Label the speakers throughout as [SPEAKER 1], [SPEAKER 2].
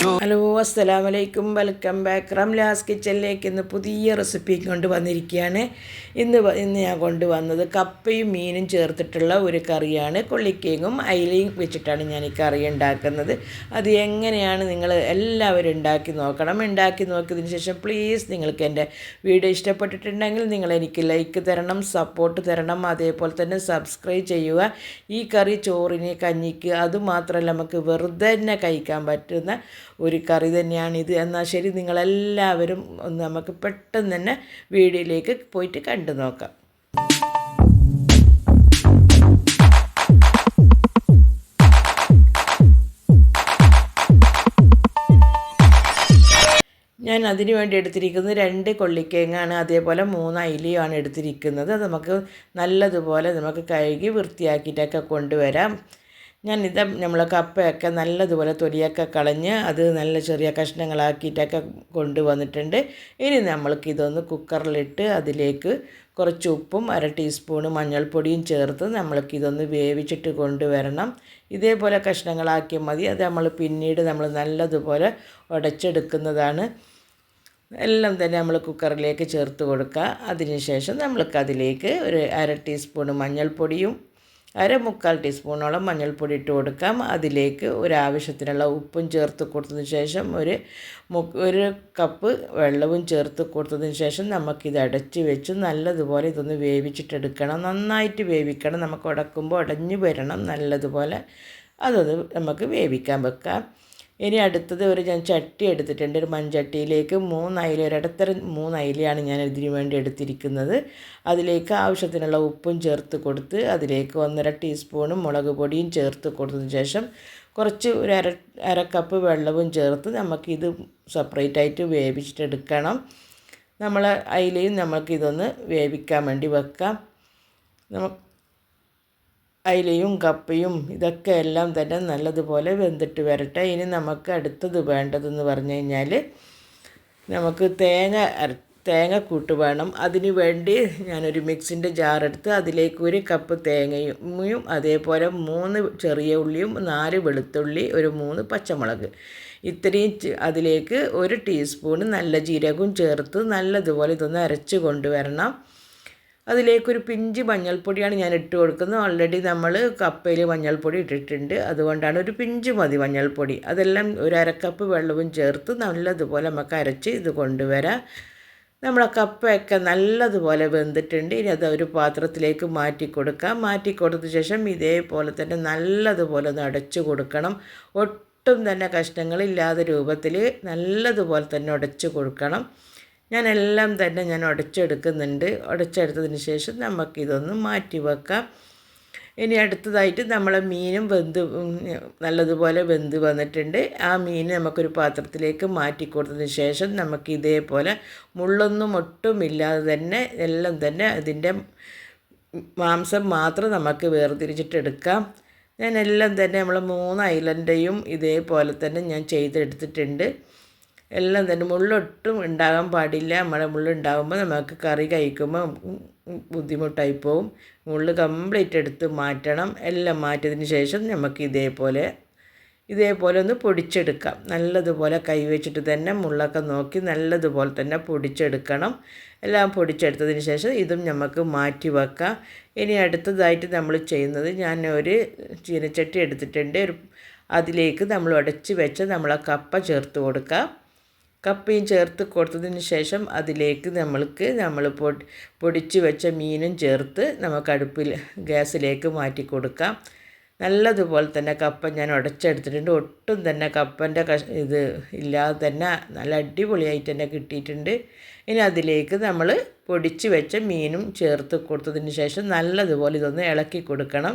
[SPEAKER 1] 줘. Hello അസ്സലാം വലൈക്കും welcome back. Ramla's കിച്ചണിലേക്ക് ഇന്ന് പുതിയ റെസിപ്പി കൊണ്ടുവന്നിരിക്കുകയാണ് ഇന്ന് ഇന്ന് ഞാൻ കൊണ്ടുവന്നത് കപ്പയും മീനും ചേർത്തിട്ടുള്ള ഒരു കറിയാണ്. കൊള്ളിക്കേങ്ങും അയിലയും വെച്ചിട്ടാണ് ഞാൻ ഈ കറി ഉണ്ടാക്കുന്നത്. അത് എങ്ങനെയാണ് നിങ്ങൾ എല്ലാവരും ഉണ്ടാക്കി നോക്കണം. ഉണ്ടാക്കി നോക്കിയതിന് ശേഷം പ്ലീസ് നിങ്ങൾക്ക് എന്റെ വീഡിയോ ഇഷ്ടപ്പെട്ടിട്ടുണ്ടെങ്കിൽ നിങ്ങൾ എനിക്ക് ലൈക്ക് തരണം സപ്പോർട്ട് തരണം. അതേപോലെ തന്നെ സബ്സ്ക്രൈബ് ചെയ്യുക. ഈ കറി ചോറിന് കഞ്ഞിക്ക് അതുമാത്രമല്ല നമുക്ക് വെറുതെ തന്നെ കഴിക്കാൻ പറ്റുന്ന ഒരു കറി ഇത്. എന്നാൽ ശരി നിങ്ങളെല്ലാവരും ഒന്ന് നമുക്ക് പെട്ടെന്ന് തന്നെ വീഡിയോയിലേക്ക് പോയിട്ട് കണ്ടു നോക്കാം. ഞാൻ അതിന് വേണ്ടി എടുത്തിരിക്കുന്നത് രണ്ട് കൊള്ളിക്കേങ്ങാണ്. അതേപോലെ മൂന്ന് അയിലയുമാണ് എടുത്തിരിക്കുന്നത്. നമുക്ക് നല്ലതുപോലെ നമുക്ക് കഴുകി വൃത്തിയാക്കിയിട്ടൊക്കെ കൊണ്ടുവരാം. ഞാൻ ഇത് നമ്മളെ കപ്പയൊക്കെ നല്ലതുപോലെ തൊലിയൊക്കെ കളഞ്ഞ് അത് നല്ല ചെറിയ കഷ്ണങ്ങളാക്കിയിട്ടൊക്കെ കൊണ്ടുവന്നിട്ടുണ്ട്. ഇനി നമ്മൾക്ക് ഇതൊന്ന് കുക്കറിലിട്ട് അതിലേക്ക് കുറച്ച് ഉപ്പും അര ടീസ്പൂണ് മഞ്ഞൾപ്പൊടിയും ചേർത്ത് നമ്മൾക്ക് ഇതൊന്ന് വേവിച്ചിട്ട് കൊണ്ടുവരണം. ഇതേപോലെ കഷ്ണങ്ങളാക്കിയാൽ മതി. അത് നമ്മൾ പിന്നീട് നമ്മൾ നല്ലതുപോലെ ഉടച്ചെടുക്കുന്നതാണ്. എല്ലാം തന്നെ നമ്മൾ കുക്കറിലേക്ക് ചേർത്ത് കൊടുക്കുക. അതിനുശേഷം നമ്മൾക്ക് അതിലേക്ക് ഒരു അര ടീസ്പൂൺ മഞ്ഞൾപ്പൊടിയും അര മുക്കാൽ ടീസ്പൂണോളം മഞ്ഞൾപ്പൊടി ഇട്ട് കൊടുക്കാം. അതിലേക്ക് ഒരു ആവശ്യത്തിനുള്ള ഉപ്പും ചേർത്ത് കൊടുത്തതിന് ശേഷം ഒരു ഒരു കപ്പ് വെള്ളവും ചേർത്ത് കൊടുത്തതിന് ശേഷം നമുക്കിത് അടച്ച് വെച്ച് നല്ലതുപോലെ ഇതൊന്ന് വേവിച്ചിട്ടെടുക്കണം. നന്നായിട്ട് വേവിക്കണം. നമുക്ക് ഉടക്കുമ്പോൾ ഉടഞ്ഞു വരണം. നല്ലതുപോലെ അതൊന്ന് നമുക്ക് വേവിക്കാൻ വെക്കാം. ഇനി അടുത്തത് ഒരു ഞാൻ ചട്ടി എടുത്തിട്ടുണ്ട്. ഒരു മൺചട്ടിയിലേക്ക് മൂന്ന് അയില ഒരിടത്തരം മൂന്ന് അയിലയാണ് ഞാൻ ഇതിന് വേണ്ടി എടുത്തിരിക്കുന്നത്. അതിലേക്ക് ആവശ്യത്തിനുള്ള ഉപ്പും ചേർത്ത് കൊടുത്ത് അതിലേക്ക് ഒന്നര ടീസ്പൂണും മുളക് പൊടിയും ചേർത്ത് കൊടുത്തതിന് ശേഷം കുറച്ച് ഒരു അര അര കപ്പ് വെള്ളവും ചേർത്ത് നമുക്കിത് സെപ്പറേറ്റ് ആയിട്ട് വേവിച്ചിട്ടെടുക്കണം നമ്മൾ അയിലയും നമുക്കിതൊന്ന് വേവിക്കാൻ വേണ്ടി വെക്കാം. നമുക്ക് അയിലയും കപ്പയും ഇതൊക്കെ എല്ലാം തന്നെ നല്ലതുപോലെ വെന്തിട്ട് വരട്ടെ. ഇനി നമുക്ക് അടുത്തത് വേണ്ടതെന്ന് പറഞ്ഞു കഴിഞ്ഞാൽ നമുക്ക് തേങ്ങ തേങ്ങ തേങ്ങക്കൂട്ട് വേണം. അതിന് വേണ്ടി ഞാനൊരു മിക്സിന്റെ ജാറെടുത്ത് അതിലേക്ക് ഒരു കപ്പ് തേങ്ങയും അതേപോലെ മൂന്ന് ചെറിയ ഉള്ളിയും നാല് വെളുത്തുള്ളി ഒരു മൂന്ന് പച്ചമുളക്. ഇത്രയും അതിലേക്ക് ഒരു ടീസ്പൂൺ നല്ല ജീരകവും ചേർത്ത് നല്ലതുപോലെ ഇതൊന്ന് അരച്ച് കൊണ്ടുവരണം. അതിലേക്കൊരു പിഞ്ച് മഞ്ഞൾപ്പൊടിയാണ് ഞാൻ ഇട്ട് കൊടുക്കുന്നത്. ഓൾറെഡി നമ്മൾ കപ്പയിൽ മഞ്ഞൾപ്പൊടി ഇട്ടിട്ടുണ്ട്. അതുകൊണ്ടാണ് ഒരു പിഞ്ച് മതി മഞ്ഞൾപ്പൊടി. അതെല്ലാം ഒരു അരക്കപ്പ് വെള്ളവും ചേർത്ത് നല്ലതുപോലെ നമുക്ക് അരച്ച് ഇത് കൊണ്ടുവരാം. നമ്മളെ കപ്പയൊക്കെ നല്ലതുപോലെ വെന്തിട്ടുണ്ട്. ഇനി അത് ഒരു പാത്രത്തിലേക്ക് മാറ്റി കൊടുക്കാം. മാറ്റി കൊടുത്ത ശേഷം ഇതേപോലെ തന്നെ നല്ലതുപോലെ ഒന്ന് അടച്ചു കൊടുക്കണം. ഒട്ടും തന്നെ കഷ്ണങ്ങളില്ലാത്ത രൂപത്തിൽ നല്ലതുപോലെ തന്നെ ഉടച്ചു കൊടുക്കണം. ഞാൻ എല്ലാം തന്നെ ഞാൻ ഉടച്ചെടുക്കുന്നുണ്ട്. ഉടച്ചെടുത്തതിന് ശേഷം നമുക്കിതൊന്ന് മാറ്റി വെക്കാം. ഇനി അടുത്തതായിട്ട് നമ്മൾ മീനും വെന്ത് നല്ലതുപോലെ വെന്ത് വന്നിട്ടുണ്ട്. ആ മീൻ നമുക്കൊരു പാത്രത്തിലേക്ക് മാറ്റി കൊടുത്തതിന് ശേഷം നമുക്ക് ഇതേപോലെ മുള്ളൊന്നും ഒട്ടുമില്ലാതെ തന്നെ എല്ലാം തന്നെ അതിന്റെ മാംസം മാത്രം നമുക്ക് വേർതിരിച്ചിട്ടെടുക്കാം. ഞാൻ എല്ലാം തന്നെ നമ്മൾ മൂന്ന് ഐലന്റെയും ഇതേപോലെ തന്നെ ഞാൻ ചെയ്തെടുത്തിട്ടുണ്ട്. എല്ലാം തന്നെ മുള്ളൊട്ടും ഉണ്ടാകാൻ പാടില്ല. നമ്മുടെ മുള്ളുണ്ടാകുമ്പോൾ നമുക്ക് കറി കഴിക്കുമ്പോൾ ബുദ്ധിമുട്ടായി പോവും മുള്ള് കംപ്ലീറ്റ് എടുത്ത് മാറ്റണം. എല്ലാം മാറ്റിയതിന് ശേഷം നമുക്ക് ഇതേപോലെ ഇതേപോലെ ഒന്ന് പൊടിച്ചെടുക്കാം. നല്ലതുപോലെ കൈവച്ചിട്ട് തന്നെ മുള്ളൊക്കെ നോക്കി നല്ലതുപോലെ തന്നെ പൊടിച്ചെടുക്കണം. എല്ലാം പൊടിച്ചെടുത്തതിന് ശേഷം ഇതും നമുക്ക് മാറ്റി വെക്കാം. ഇനി അടുത്തതായിട്ട് നമ്മൾ ചെയ്യുന്നത് ഞാൻ ഒരു ചീനച്ചട്ടി എടുത്തിട്ടുണ്ട്. ഒരു അതിലേക്ക് നമ്മൾ ഉടച്ച് വെച്ച് നമ്മളെ കപ്പ ചേർത്ത് കൊടുക്കാം. കപ്പയും ചേർത്ത് കൊടുത്തതിന് ശേഷം അതിലേക്ക് നമ്മൾക്ക് നമ്മൾ പൊടി പൊടിച്ച് വെച്ച മീനും ചേർത്ത് നമുക്ക് അടുപ്പിൽ ഗ്യാസിലേക്ക് മാറ്റി കൊടുക്കാം. നല്ലതുപോലെ തന്നെ കപ്പ ഞാൻ ഉടച്ചെടുത്തിട്ടുണ്ട്. ഒട്ടും തന്നെ കപ്പന്റെ കഷ ഇത് ഇല്ലാതെ തന്നെ നല്ല അടിപൊളിയായിട്ട് തന്നെ കിട്ടിയിട്ടുണ്ട്. ഇനി അതിലേക്ക് നമ്മൾ പൊടിച്ച് വെച്ച മീനും ചേർത്ത് കൊടുത്തതിന് ശേഷം നല്ലതുപോലെ ഇതൊന്ന് ഇളക്കി കൊടുക്കണം.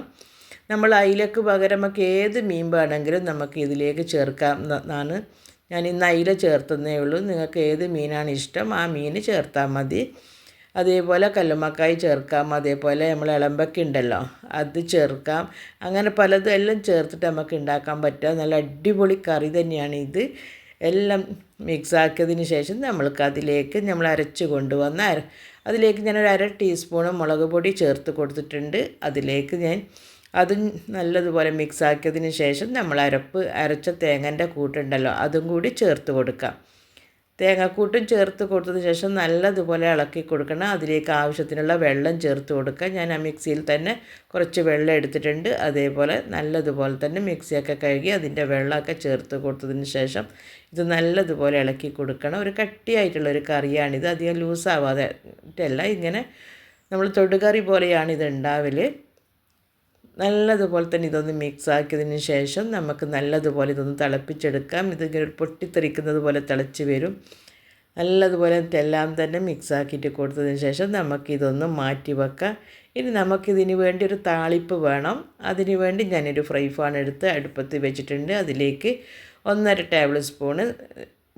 [SPEAKER 1] നമ്മൾ അയിലക്ക് പകരം നമുക്ക് ഏത് മീൻ വേണമെങ്കിലും നമുക്ക് ഇതിലേക്ക് ചേർക്കാം എന്നാണ് ഞാൻ ഇന്ന് അയില ചേർത്തുന്നേ ഉള്ളൂ. നിങ്ങൾക്ക് ഏത് മീനാണ് ഇഷ്ടം ആ മീൻ ചേർത്താൽ മതി. അതേപോലെ കല്ലുമ്മക്കായി ചേർക്കാം. അതേപോലെ നമ്മൾ ഇളമ്പൊക്കെ ഉണ്ടല്ലോ അത് ചേർക്കാം. അങ്ങനെ പലതും എല്ലാം ചേർത്തിട്ട് നമുക്ക് ഉണ്ടാക്കാൻ പറ്റുക. നല്ല അടിപൊളി കറി തന്നെയാണ് ഇത്. എല്ലാം മിക്സാക്കിയതിന് ശേഷം നമ്മൾക്ക് അതിലേക്ക് നമ്മൾ അരച്ച് കൊണ്ടുവന്ന അതിലേക്ക് ഞാനൊരു അര ടീസ്പൂണ് മുളക് പൊടി ചേർത്ത് കൊടുത്തിട്ടുണ്ട്. അതിലേക്ക് ഞാൻ അതും നല്ലതുപോലെ മിക്സാക്കിയതിന് ശേഷം നമ്മൾ അരപ്പ് അരച്ച തേങ്ങന്റെ കൂട്ടുണ്ടല്ലോ അതും കൂടി ചേർത്ത് കൊടുക്കാം. തേങ്ങാക്കൂട്ടും ചേർത്ത് കൊടുത്തതിന് ശേഷം നല്ലതുപോലെ ഇളക്കി കൊടുക്കണം. അതിലേക്ക് ആവശ്യത്തിനുള്ള വെള്ളം ചേർത്ത് കൊടുക്കുക ഞാൻ ആ മിക്സിയിൽ തന്നെ കുറച്ച് വെള്ളം എടുത്തിട്ടുണ്ട്. അതേപോലെ നല്ലതുപോലെ തന്നെ മിക്സിയൊക്കെ കഴുകി അതിന്റെ വെള്ളമൊക്കെ ചേർത്ത് കൊടുത്തതിന് ശേഷം ഇത് നല്ലതുപോലെ ഇളക്കി കൊടുക്കണം. ഒരു കട്ടിയായിട്ടുള്ള ഒരു കറിയാണിത്. അധികം ലൂസാവാതെ ഇങ്ങനെ നമ്മൾ തൊടുകറി പോലെയാണ് ഇത് ഉണ്ടാവൽ നല്ലതുപോലെ തന്നെ ഇതൊന്ന് മിക്സ് ആക്കിയതിന് ശേഷം നമുക്ക് നല്ലതുപോലെ ഇതൊന്ന് തിളപ്പിച്ചെടുക്കാം. ഇതിങ്ങനെ പൊട്ടിത്തെറിക്കുന്നത് പോലെ തിളച്ച് വരും. നല്ലതുപോലെ എല്ലാം തന്നെ മിക്സ് ആക്കിയിട്ട് കൊടുത്തതിന് ശേഷം നമുക്കിതൊന്ന് മാറ്റി വെക്കാം. ഇനി നമുക്കിതിന് വേണ്ടി ഒരു താളിപ്പ് വേണം. അതിന് വേണ്ടി ഞാനൊരു ഫ്രൈ ഫാൻ എടുത്ത് അടുപ്പത്ത് വെച്ചിട്ടുണ്ട്. അതിലേക്ക് ഒന്നര ടേബിൾ സ്പൂണ്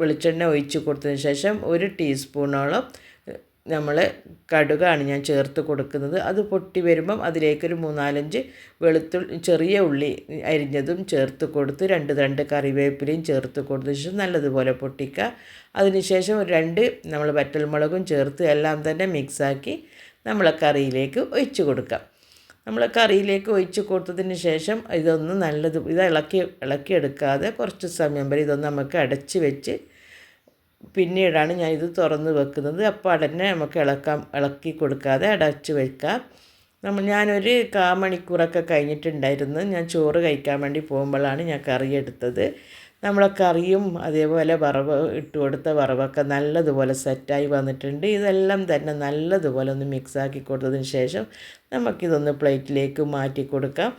[SPEAKER 1] വെളിച്ചെണ്ണ ഒഴിച്ച് കൊടുത്തതിന് ശേഷം ഒരു ടീസ്പൂണോളം നമ്മൾ കടുകാണ് ഞാൻ ചേർത്ത് കൊടുക്കുന്നത്. അത് പൊട്ടി വരുമ്പം അതിലേക്കൊരു മൂന്നാലഞ്ച് വെളുത്തുള്ളി ചെറിയ ഉള്ളി അരിഞ്ഞതും ചേർത്ത് കൊടുത്ത് രണ്ട് രണ്ട് കറിവേപ്പിലയും ചേർത്ത് കൊടുത്ത ശേഷം നല്ലതുപോലെ പൊട്ടിക്കുക. അതിനുശേഷം ഒരു രണ്ട് നമ്മൾ വറ്റൽമുളകും ചേർത്ത് എല്ലാം തന്നെ മിക്സാക്കി നമ്മൾ കറിയിലേക്ക് ഒഴിച്ച് കൊടുക്കാം. നമ്മൾ കറിയിലേക്ക് ഒഴിച്ച് കൊടുത്തതിന് ശേഷം ഇതൊന്ന് നല്ലത് ഇത് ഇളക്കി ഇളക്കിയെടുക്കാതെ കുറച്ച് സമയം വരെ ഇതൊന്ന് നമുക്ക് അടച്ച് വെച്ച് പിന്നീടാണ് ഞാൻ ഇത് തുറന്ന് വെക്കുന്നത്. അപ്പോൾ ഉടനെ നമുക്ക് ഇളക്കാം ഇളക്കി കൊടുക്കാതെ അടച്ചു വെക്കാം. നമ്മൾ ഞാനൊരു കാമണിക്കൂറൊക്കെ കഴിഞ്ഞിട്ടുണ്ടായിരുന്നു. ഞാൻ ചോറ് കഴിക്കാൻ വേണ്ടി പോകുമ്പോഴാണ് ഞാൻ കറി എടുത്തത്. നമ്മളെ കറിയും അതേപോലെ വറവ് ഇട്ട് കൊടുത്ത വറവൊക്കെ നല്ലതുപോലെ സെറ്റായി വന്നിട്ടുണ്ട്. ഇതെല്ലാം തന്നെ നല്ലതുപോലെ ഒന്ന് മിക്സാക്കി കൊടുത്തതിന് ശേഷം നമുക്കിതൊന്ന് പ്ലേറ്റിലേക്ക് മാറ്റി കൊടുക്കാം.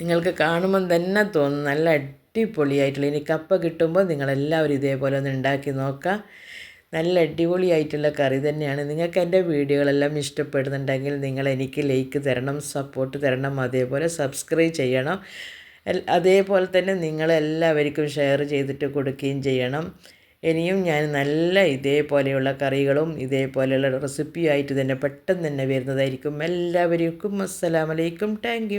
[SPEAKER 1] നിങ്ങൾക്ക് കാണുമ്പം തന്നെ തോന്നും. നല്ല അടിപൊളിയായിട്ടുള്ള. ഇനി കപ്പ കിട്ടുമ്പോൾ നിങ്ങളെല്ലാവരും ഇതേപോലെ ഒന്ന് ഉണ്ടാക്കി നോക്കാം. നല്ല അടിപൊളിയായിട്ടുള്ള കറി തന്നെയാണ്. നിങ്ങൾക്ക് എന്റെ വീഡിയോകളെല്ലാം ഇഷ്ടപ്പെടുന്നുണ്ടെങ്കിൽ നിങ്ങൾ എനിക്ക് ലൈക്ക് തരണം സപ്പോർട്ട് തരണം അതേപോലെ സബ്സ്ക്രൈബ് ചെയ്യണം. അതേപോലെ തന്നെ നിങ്ങളെല്ലാവർക്കും ഷെയർ ചെയ്തിട്ട് കൊടുക്കുകയും ചെയ്യണം. ഇനിയും ഞാൻ നല്ല ഇതേപോലെയുള്ള കറികളും ഇതേപോലെയുള്ള റെസിപ്പിയായിട്ട് തന്നെ പെട്ടെന്ന് തന്നെ വരുന്നതായിരിക്കും. എല്ലാവർക്കും അസ്സലാമലൈക്കും. താങ്ക്